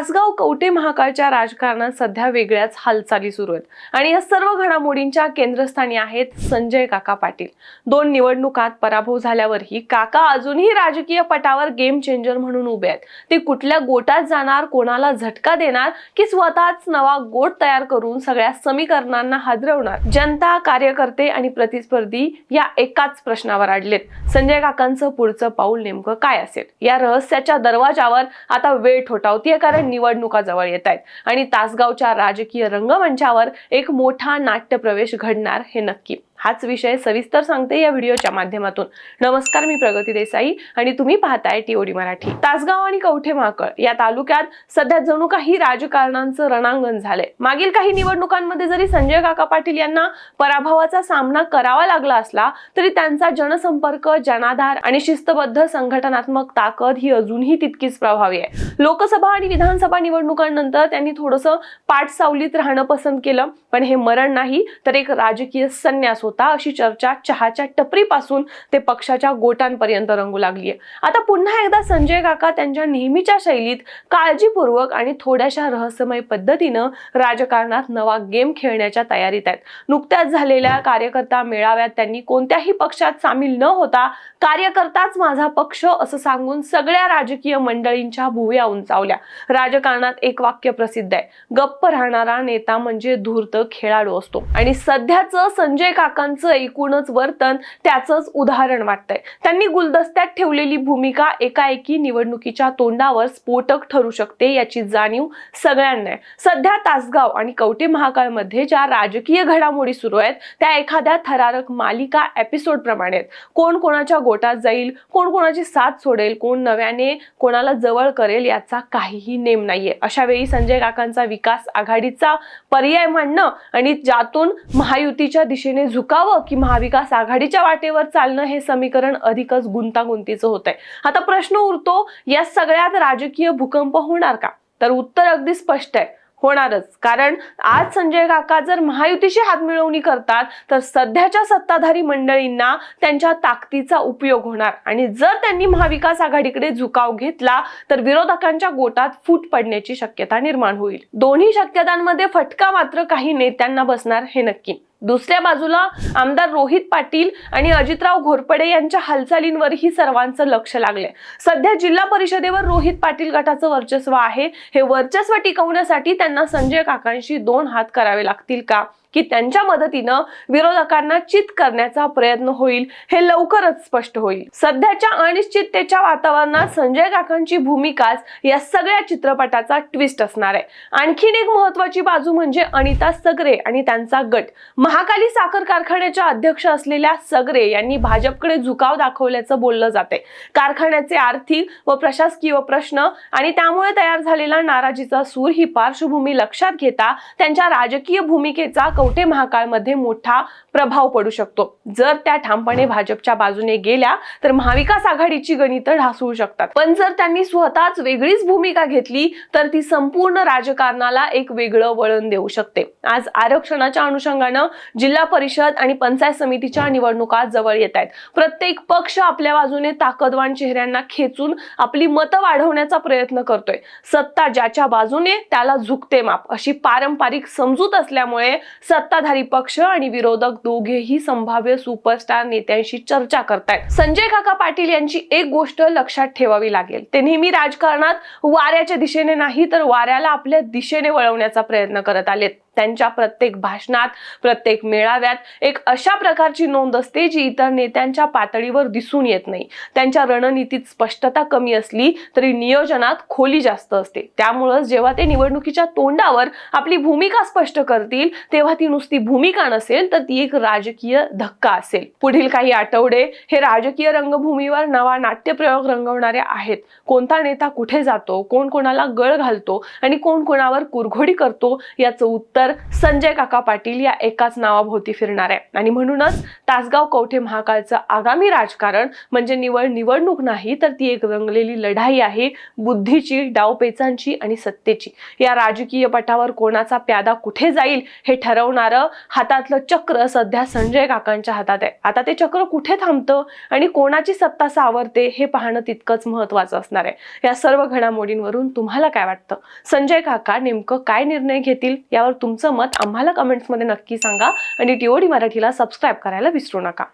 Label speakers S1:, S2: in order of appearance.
S1: तासगाव कवटे महाकाळच्या राजकारणात सध्या वेगळ्याच हालचाली सुरू आहेत. आणि या सर्व घडामोडींच्या केंद्रस्थानी आहेत संजय काका पाटील. दोन निवडणुकात पराभव झाल्यावरही काका अजूनही राजकीय पटावर गेम चेंजर म्हणून उभे आहेत. ते कुठल्या गोटात जाणार कोणाला झटका देणार की स्वतःच नवा गोट तयार करून सगळ्या समीकरणांना हादरवणार? जनता कार्यकर्ते आणि प्रतिस्पर्धी या एकाच प्रश्नावर अडलेत संजय काकांचं पुढचं पाऊल नेमकं काय असेल? या रहस्याच्या दरवाजावर आता वेळ ठोठावतीये कारण निवडणुका जवळ येत आहेत आणि तासगावच्या राजकीय रंगमंचावर एक मोठा नाट्य प्रवेश घडणार हे नक्की. हाच विषय सविस्तर सांगते या व्हिडिओच्या माध्यमातून. नमस्कार मी प्रगती देसाई आणि तुम्ही पाहताय टीओडी मराठी. तासगाव आणि कवठे महाकळ या तालुक्यात सध्या जणू काही राजकारणांचं रणांगण झालंय. मागील काही निवडणुकांमध्ये जरी संजय काका पाटील यांना पराभवाचा सामना करावा लागला असला तरी त्यांचा जनसंपर्क जनाधार आणि शिस्तबद्ध संघटनात्मक ताकद ही अजूनही तितकीच प्रभावी आहे. लोकसभा आणि विधानसभा निवडणुकांनंतर त्यांनी थोडंसं पाठसावलीत राहणं पसंत केलं पण हे मरण नाही तर एक राजकीय संन्यास होता. होता अशी चर्चा चहाच्या टपरीपासून ते पक्षाच्या गोटांपर्यंत रंगू लागली आता पुन्हा एकदा संजय काका त्यांच्या नेहमीच्या शैलीत काळजीपूर्वक आणि थोड्याशा रहस्यमय पद्धतीनं राजकारणात नवा गेम खेळण्याच्या तयारीत आहेत. नुकत्याच झालेल्या कार्यकर्ता मेळाव्यात त्यांनी कोणत्याही पक्षात सामील न होता कार्यकर्ताच माझा पक्ष असं सांगून सगळ्या राजकीय मंडळींच्या भुव्या उंचावल्या. राजकारणात एक वाक्य प्रसिद्ध आहे. गप्प राहणारा नेता म्हणजे धूर्त खेळाडू असतो. आणि सध्याचं संजय काका काकांचं एकूणच वर्तन त्याचंच उदाहरण वाटतंय. त्यांनी गुलदस्त्यात ठेवलेली भूमिका एकाएकी निवडणुकीच्या तोंडावर स्फोटक ठरू शकते याची जाणीव सगळ्यांना आहे सध्या तासगाव आणि कवटे महाकाळमध्ये ज्या राजकीय घडामोडी सुरू आहेत त्या एखाद्या थरारक मालिका एपिसोड प्रमाणे आहेत. कोण कोणाच्या गोटात जाईल कोण कोणाची साथ सोडेल कोण नव्याने कोणाला जवळ करेल याचा काहीही नेम नाहीये. अशा वेळी संजय काकांचा विकास आघाडीचा पर्याय मांडणं आणि ज्यातून महायुतीच्या दिशेने झुक झुकावं की महाविकास आघाडीच्या वाटेवर चालणं हे समीकरण अधिकच गुंतागुंतीचं होत आहे आता प्रश्न उरतो या सगळ्यात राजकीय भूकंप होणार का? तर उत्तर अगदी स्पष्ट आहे होणारच. कारण आज संजय काका जर महायुतीशी हातमिळवणी करतात तर सध्याच्या सत्ताधारी मंडळींना त्यांच्या ताकदीचा उपयोग होणार. आणि जर त्यांनी महाविकास आघाडीकडे झुकाव घेतला तर विरोधकांच्या गोटात फूट पडण्याची शक्यता निर्माण होईल. दोन्ही शक्यतांमध्ये फटका मात्र काही नेत्यांना बसणार हे नक्की. दुसऱ्या बाजूला आमदार रोहित पाटील आणि अजितराव घोरपडे यांच्या हालचालींवरही सर्वांचं लक्ष लागलंय. सध्या जिल्हा परिषदेवर रोहित पाटील गटाचं वर्चस्व आहे. हे वर्चस्व टिकवण्यासाठी त्यांना संजय काकांशी दोन हात करावे लागतील का? की त्यांच्या मदतीनं विरोधकांना चित करण्याचा प्रयत्न होईल हे लवकरच स्पष्ट होईल. सध्याच्या अनिश्चिततेच्या वातावरणात संजय काकांची भूमिकाच या सगळ्या चित्रपटाचा ट्विस्ट असणार आहे. आणखीन एक महत्वाची बाजू म्हणजे अनिता सगरे आणि त्यांचा गट. महाकाली साखर कारखान्याच्या अध्यक्ष असलेल्या सगरे यांनी भाजपकडे झुकाव दाखवल्याचं बोललं जाते कारखान्याचे आर्थिक व प्रशासकीय प्रश्न आणि त्यामुळे तयार झालेला नाराजीचा सूर ही पार्श्वभूमी लक्षात घेता त्यांच्या राजकीय भूमिकेचा कवटे महाकाळमध्ये मोठा प्रभाव पडू शकतो. जर त्या ठामपणे भाजपच्या बाजूने गेल्या तर महाविकास आघाडीची गणितं ढासळू शकतात. पण जर त्यांनी स्वतःच वेगळीच भूमिका घेतली तर ती संपूर्ण राजकारणाला एक वेगळं वळण देऊ शकते. आज आरक्षणाच्या अनुषंगानं जिल्हा परिषद आणि पंचायत समितीच्या निवडणुका जवळ येत आहेत. प्रत्येक पक्ष आपल्या बाजूने ताकदवान चेहऱ्यांना खेचून आपली मतं वाढवण्याचा प्रयत्न करतोय. सत्ता ज्याच्या बाजूने त्याला झुकते माप. अशी पारंपरिक समजूत असल्यामुळे सत्ताधारी पक्ष आणि विरोधक दोघेही संभाव्य सुपरस्टार नेत्यांशी चर्चा करतायत. संजय काका पाटील यांची एक गोष्ट लक्षात ठेवावी लागेल. ते नेहमी राजकारणात वाऱ्याच्या दिशेने नाही तर वाऱ्याला आपल्या दिशेने वळवण्याचा प्रयत्न करत आलेत. त्यांच्या प्रत्येक भाषणात प्रत्येक मेळाव्यात एक अशा प्रकारची नोंद असते जी इतर नेत्यांच्या पातळीवर दिसून येत नाही. त्यांच्या रणनीतीत स्पष्टता कमी असली तरी नियोजनात खोली जास्त असते. त्यामुळंच जेव्हा ते निवडणुकीच्या तोंडावर आपली भूमिका स्पष्ट करतील तेव्हा ती नुसती भूमिका नसेल तर ती एक राजकीय धक्का असेल. पुढील काही आठवडे हे राजकीय रंगभूमीवर नवा नाट्यप्रयोग रंगवणारे आहेत. कोणता नेता कुठे जातो कोण कोणाला गळ घालतो आणि कोण कोणावर कुरघोडी करतो याचं उत्तर तर संजय काका पाटील या एकाच नावाभोवती फिरणार आहे. आणि म्हणूनच तासगाव कवठे महाकाळचं आगामी राजकारण म्हणजे निवड निवडणूक नाही तर ती एक रंगलेली लढाई आहे बुद्धीची डावपेचांची आणि सत्तेची. या राजकीय पटावर कोणाचा प्यादा कुठे जाईल हे ठरवणारं हातातलं चक्र सध्या संजय काकांच्या हातात आहे. आता ते चक्र कुठे थांबतं आणि कोणाची सत्ता सावरते हे पाहणं तितकंच महत्वाचं असणार आहे. या सर्व घडामोडींवरून तुम्हाला काय वाटतं? संजय काका नेमकं काय निर्णय घेतील? यावर तुमचं मत आम्हाला कमेंट्समध्ये नक्की सांगा आणि टीओडी मराठीला सबस्क्राईब करायला विसरू नका.